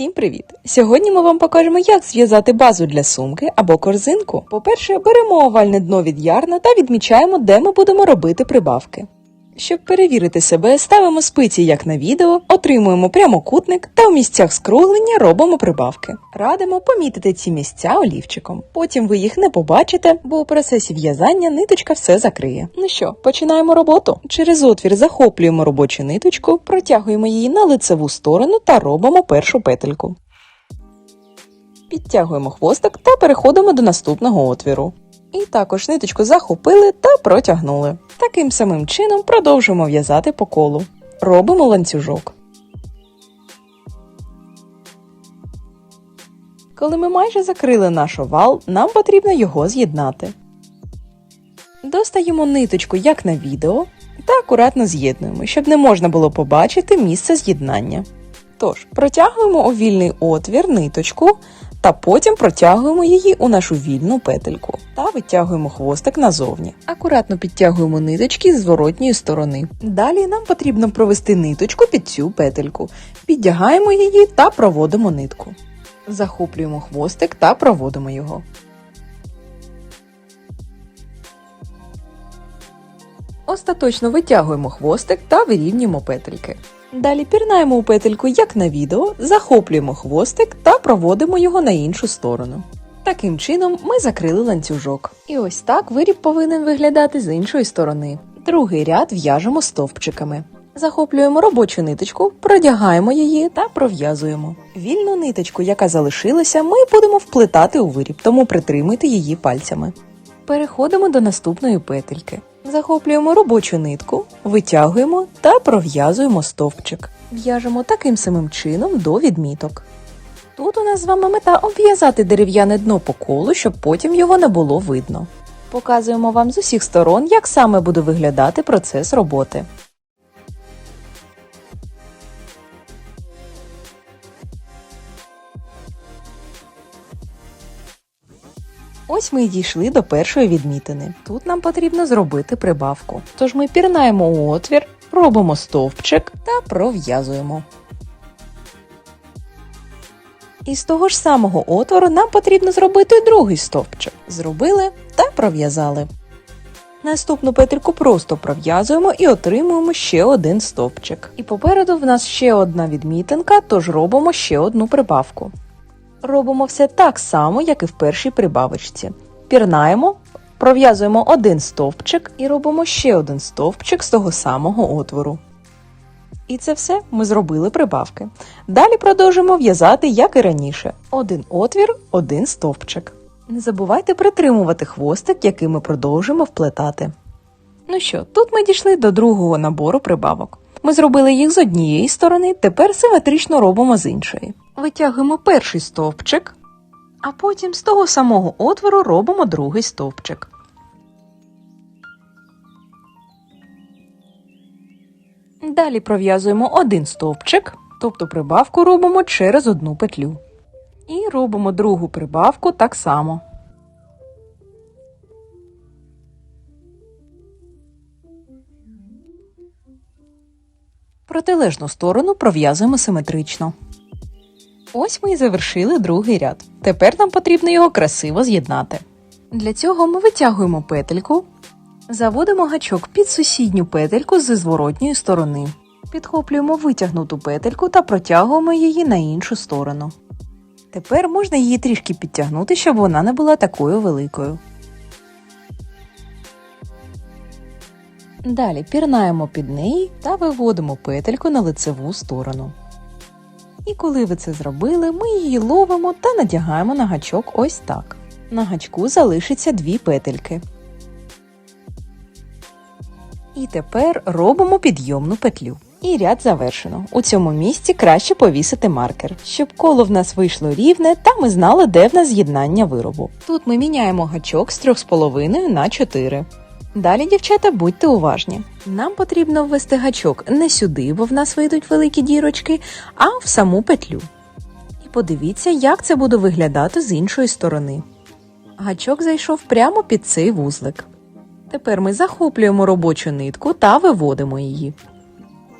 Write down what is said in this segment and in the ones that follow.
Всім привіт! Сьогодні ми вам покажемо, як зв'язати базу для сумки або корзинку. По-перше, беремо овальне дно від ярна та відмічаємо, де ми будемо робити прибавки. Щоб перевірити себе, ставимо спиці, як на відео, отримуємо прямокутник та в місцях скруглення робимо прибавки. Радимо помітити ці місця олівчиком. Потім ви їх не побачите, бо у процесі в'язання ниточка все закриє. Ну що, починаємо роботу. Через отвір захоплюємо робочу ниточку, протягуємо її на лицеву сторону та робимо першу петельку. Підтягуємо хвостик та переходимо до наступного отвіру. І також ниточку захопили та протягнули. Таким самим чином продовжуємо в'язати по колу. Робимо ланцюжок. Коли ми майже закрили наш овал, нам потрібно його з'єднати. Достаємо ниточку, як на відео, та акуратно з'єднуємо, щоб не можна було побачити місце з'єднання. Тож, протягуємо у вільний отвір ниточку та потім протягуємо її у нашу вільну петельку та витягуємо хвостик назовні. Акуратно підтягуємо ниточки з зворотньої сторони. Далі нам потрібно провести ниточку під цю петельку. Підтягаємо її та проводимо нитку. Захоплюємо хвостик та проводимо його. Остаточно витягуємо хвостик та вирівнюємо петельки. Далі пірнаємо у петельку, як на відео, захоплюємо хвостик та проводимо його на іншу сторону. Таким чином ми закрили ланцюжок. І ось так виріб повинен виглядати з іншої сторони. Другий ряд в'яжемо стовпчиками. Захоплюємо робочу ниточку, продягаємо її та пров'язуємо. Вільну ниточку, яка залишилася, ми будемо вплетати у виріб, тому притримуйте її пальцями. Переходимо до наступної петельки. Захоплюємо робочу нитку, витягуємо та пров'язуємо стовпчик. В'яжемо таким самим чином до відміток. Тут у нас з вами мета обв'язати дерев'яне дно по колу, щоб потім його не було видно. Показуємо вам з усіх сторон, як саме буде виглядати процес роботи. Ось ми й дійшли до першої відмітини. Тут нам потрібно зробити прибавку. Тож ми пірнаємо у отвір, робимо стовпчик та пров'язуємо. І з того ж самого отвору нам потрібно зробити другий стовпчик. Зробили та пров'язали. Наступну петельку просто пров'язуємо і отримуємо ще один стовпчик. І попереду в нас ще одна відмітинка, тож робимо ще одну прибавку. Робимо все так само, як і в першій прибавочці. Пірнаємо, пров'язуємо один стовпчик і робимо ще один стовпчик з того самого отвору. І це все ми зробили прибавки. Далі продовжимо в'язати, як і раніше. Один отвір, один стовпчик. Не забувайте притримувати хвостик, який ми продовжимо вплетати. Ну що, тут ми дійшли до другого набору прибавок. Ми зробили їх з однієї сторони, тепер симетрично робимо з іншої. Витягуємо перший стовпчик, а потім з того самого отвору робимо другий стовпчик. Далі пров'язуємо один стовпчик, тобто прибавку робимо через одну петлю. І робимо другу прибавку так само. Протилежну сторону пров'язуємо симетрично. Ось ми і завершили другий ряд. Тепер нам потрібно його красиво з'єднати. Для цього ми витягуємо петельку, заводимо гачок під сусідню петельку зі зворотньої сторони. Підхоплюємо витягнуту петельку та протягуємо її на іншу сторону. Тепер можна її трішки підтягнути, щоб вона не була такою великою. Далі пірнаємо під неї та виводимо петельку на лицеву сторону. І коли ви це зробили, ми її ловимо та надягаємо на гачок ось так. На гачку залишиться дві петельки. І тепер робимо підйомну петлю. І ряд завершено. У цьому місці краще повісити маркер, щоб коло в нас вийшло рівне та ми знали, де в нас з'єднання виробу. Тут ми міняємо гачок з 3,5 на 4. Далі, дівчата, будьте уважні. Нам потрібно ввести гачок не сюди, бо в нас вийдуть великі дірочки, а в саму петлю. І подивіться, як це буде виглядати з іншої сторони. Гачок зайшов прямо під цей вузлик. Тепер ми захоплюємо робочу нитку та виводимо її.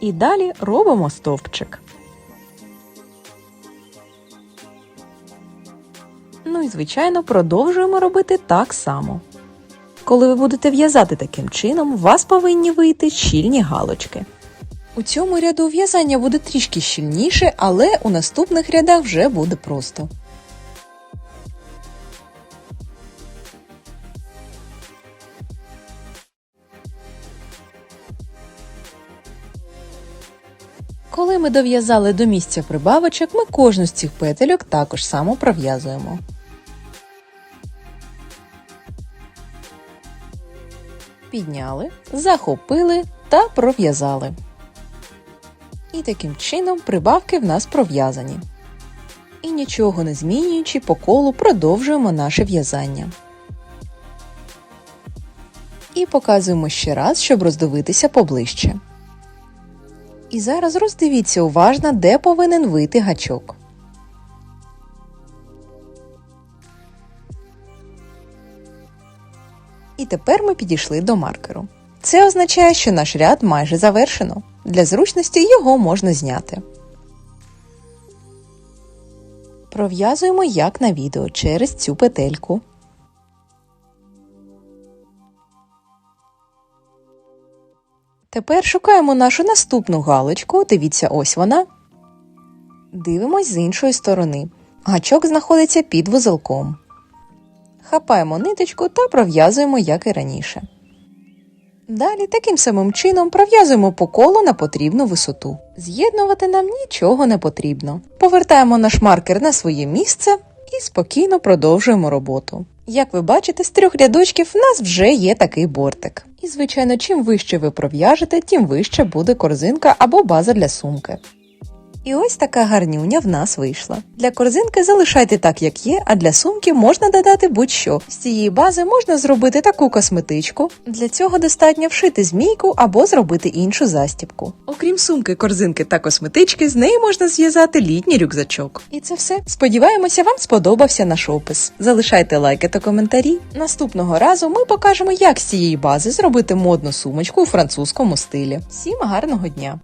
І далі робимо стовпчик. Ну і, звичайно, продовжуємо робити так само. Коли ви будете в'язати таким чином, у вас повинні вийти щільні галочки. У цьому ряду в'язання буде трішки щільніше, але у наступних рядах вже буде просто. Коли ми дов'язали до місця прибавочок, ми кожну з цих петельок також само пров'язуємо. Підняли, захопили та пров'язали. І таким чином прибавки в нас пров'язані. І нічого не змінюючи по колу продовжуємо наше в'язання. І показуємо ще раз, щоб роздивитися поближче. І зараз роздивіться уважно, де повинен вийти гачок. І тепер ми підійшли до маркеру. Це означає, що наш ряд майже завершено. Для зручності його можна зняти. Пров'язуємо як на відео через цю петельку. Тепер шукаємо нашу наступну галочку. Дивіться, ось вона. Дивимось з іншої сторони. Гачок знаходиться під вузелком. Хапаємо ниточку та пров'язуємо, як і раніше. Далі таким самим чином пров'язуємо по колу на потрібну висоту. З'єднувати нам нічого не потрібно. Повертаємо наш маркер на своє місце і спокійно продовжуємо роботу. Як ви бачите, з трьох рядочків в нас вже є такий бортик. І, звичайно, чим вище ви пров'яжете, тим вище буде корзинка або база для сумки. І ось така гарнюня в нас вийшла. Для корзинки залишайте так, як є, а для сумки можна додати будь-що. З цієї бази можна зробити таку косметичку. Для цього достатньо вшити змійку або зробити іншу застібку. Окрім сумки, корзинки та косметички, з неї можна зв'язати літній рюкзачок. І це все. Сподіваємося, вам сподобався наш опис. Залишайте лайки та коментарі. Наступного разу ми покажемо, як з цієї бази зробити модну сумочку у французькому стилі. Всім гарного дня!